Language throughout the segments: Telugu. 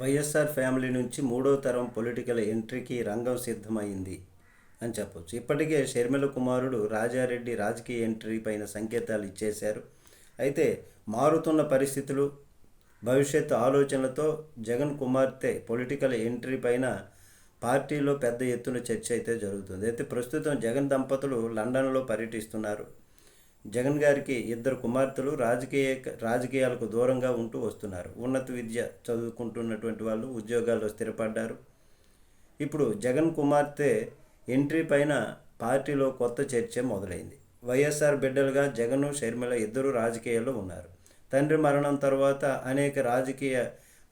వైఎస్ఆర్ ఫ్యామిలీ నుంచి మూడో తరం పొలిటికల్ ఎంట్రీకి రంగం సిద్ధమైంది అని చెప్పొచ్చు. ఇప్పటికే షర్మిల కుమారుడు రాజారెడ్డి రాజకీయ ఎంట్రీ పైన సంకేతాలు ఇచ్చేశారు. అయితే మారుతున్న పరిస్థితులు భవిష్యత్తు ఆలోచనలతో జగన్ కుమార్తె పొలిటికల్ ఎంట్రీ పైన పార్టీలో పెద్ద ఎత్తున చర్చ అయితే జరుగుతుంది. అయితే ప్రస్తుతం జగన్ దంపతులు లండన్లో పర్యటిస్తున్నారు. జగన్ గారికి ఇద్దరు కుమార్తెలు రాజకీయ రాజకీయాలకు దూరంగా ఉంటూ వస్తున్నారు. ఉన్నత విద్య చదువుకుంటున్నటువంటి వాళ్ళు ఉద్యోగాల్లో స్థిరపడ్డారు. ఇప్పుడు జగన్ కుమార్తె ఎంట్రీ పైన పార్టీలో కొత్త చర్చ మొదలైంది. వైఎస్ఆర్ బిడ్డలుగా జగన్ షర్మిల ఇద్దరు రాజకీయాల్లో ఉన్నారు. తండ్రి మరణం తర్వాత అనేక రాజకీయ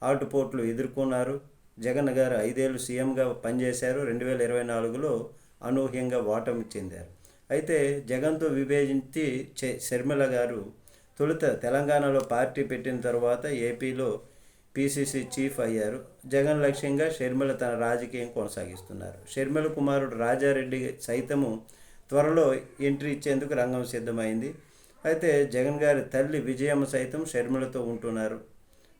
ఆటుపోట్లు ఎదుర్కొన్నారు. జగన్ గారు ఐదేళ్ళు సీఎంగా పనిచేశారు. రెండు వేల ఇరవై నాలుగులో అనూహ్యంగా ఓటమి చెందారు. అయితే జగన్తో విభేజించి శర్మిల గారు తొలుత తెలంగాణలో పార్టీ పెట్టిన తర్వాత ఏపీలో పిసిసి చీఫ్ అయ్యారు. జగన్ లక్ష్యంగా షర్మిల తన రాజకీయం కొనసాగిస్తున్నారు. షర్మిల కుమారుడు రాజారెడ్డి సైతము త్వరలో ఎంట్రీ ఇచ్చేందుకు రంగం సిద్ధమైంది. అయితే జగన్ గారి తల్లి విజయమ్మ సైతం షర్మిలతో ఉంటున్నారు.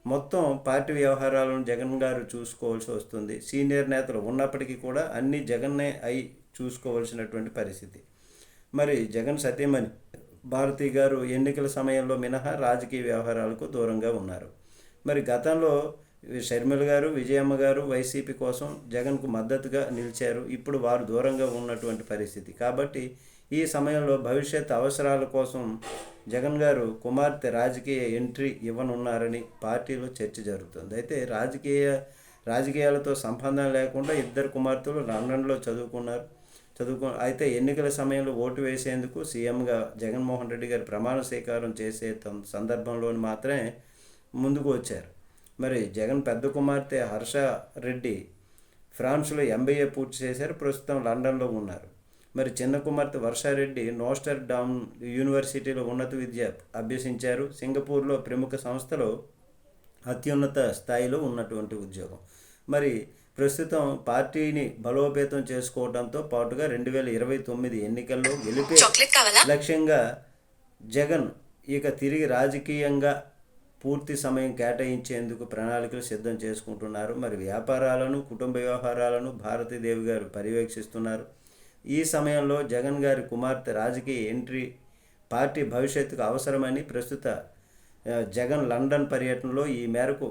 మొత్తం పార్టీ వ్యవహారాలను జగన్ గారు చూసుకోవాల్సి వస్తుంది. సీనియర్ నేతలు ఉన్నప్పటికీ కూడా అన్ని జగన్నే అయి చూసుకోవాల్సినటువంటి పరిస్థితి. మరి జగన్ సతీమణి భారతి గారు ఎన్నికల సమయంలో మినహా రాజకీయ వ్యవహారాలకు దూరంగా ఉన్నారు. మరి గతంలో షర్మిల గారు విజయమ్మ గారు వైసీపీ కోసం జగన్కు మద్దతుగా నిలిచారు. ఇప్పుడు వారు దూరంగా ఉన్నటువంటి పరిస్థితి. కాబట్టి ఈ సమయంలో భవిష్యత్ అవసరాల కోసం జగన్ గారు కుమార్తె రాజకీయ ఎంట్రీ ఇవ్వనున్నారని పార్టీలో చర్చ జరుగుతుంది. అయితే రాజకీయ రాజకీయాలతో సంబంధం లేకుండా ఇద్దరు కుమార్తెలు లండన్లో చదువుకున్నారు. చదువుకో అయితే ఎన్నికల సమయంలో ఓటు వేసేందుకు సీఎంగా జగన్మోహన్ రెడ్డి గారు ప్రమాణ స్వీకారం చేసే సందర్భంలో మాత్రమే ముందుకు వచ్చారు. మరి జగన్ పెద్ద కుమార్తె హర్ష రెడ్డి ఫ్రాన్స్లో ఎంబీఏ పూర్తి చేశారు ప్రస్తుతం లండన్లో ఉన్నారు. మరి చిన్న కుమార్తె వర్షారెడ్డి నోస్టర్ డామ్ యూనివర్సిటీలో ఉన్నత విద్య అభ్యసించారు. సింగపూర్లో ప్రముఖ సంస్థలో అత్యున్నత స్థాయిలో ఉన్నటువంటి ఉద్యోగం. మరి ప్రస్తుతం పార్టీని బలోపేతం చేసుకోవడంతో పాటుగా రెండు వేల ఇరవై తొమ్మిది ఎన్నికల్లో గెలిపే లక్ష్యంగా జగన్ ఇక తిరిగి రాజకీయంగా పూర్తి సమయం కేటాయించేందుకు ప్రణాళికలు సిద్ధం చేసుకుంటున్నారు. మరి వ్యాపారాలను కుటుంబ వ్యవహారాలను భారతీదేవి గారు పర్యవేక్షిస్తున్నారు. ఈ సమయంలో జగన్ గారి కుమార్తె రాజకీయ ఎంట్రీ పార్టీ భవిష్యత్తుకు అవసరమని ప్రస్తుత జగన్ లండన్ పర్యటనలో ఈ మేరకు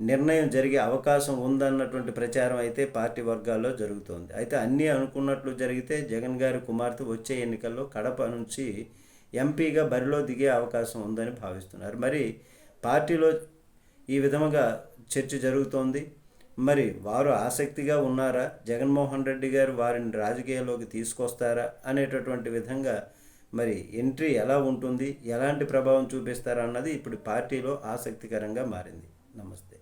నిర్ణయం జరిగే అవకాశం ఉందన్నటువంటి ప్రచారం అయితే పార్టీ వర్గాల్లో జరుగుతోంది. అయితే అన్నీ అనుకున్నట్లు జరిగితే జగన్ గారి కుమార్తె వచ్చే ఎన్నికల్లో కడప నుంచి ఎంపీగా బరిలో దిగే అవకాశం ఉందని భావిస్తున్నారు. మరి పార్టీలో ఈ విధముగా చర్చ జరుగుతోంది. మరి వారు ఆసక్తిగా ఉన్నారా? జగన్మోహన్ రెడ్డి గారు వారిని రాజకీయాల్లోకి తీసుకొస్తారా? అనేటటువంటి విధంగా మరి ఎంట్రీ ఎలా ఉంటుంది? ఎలాంటి ప్రభావం చూపిస్తారా? అన్నది ఇప్పుడు పార్టీలో ఆసక్తికరంగా మారింది. నమస్తే.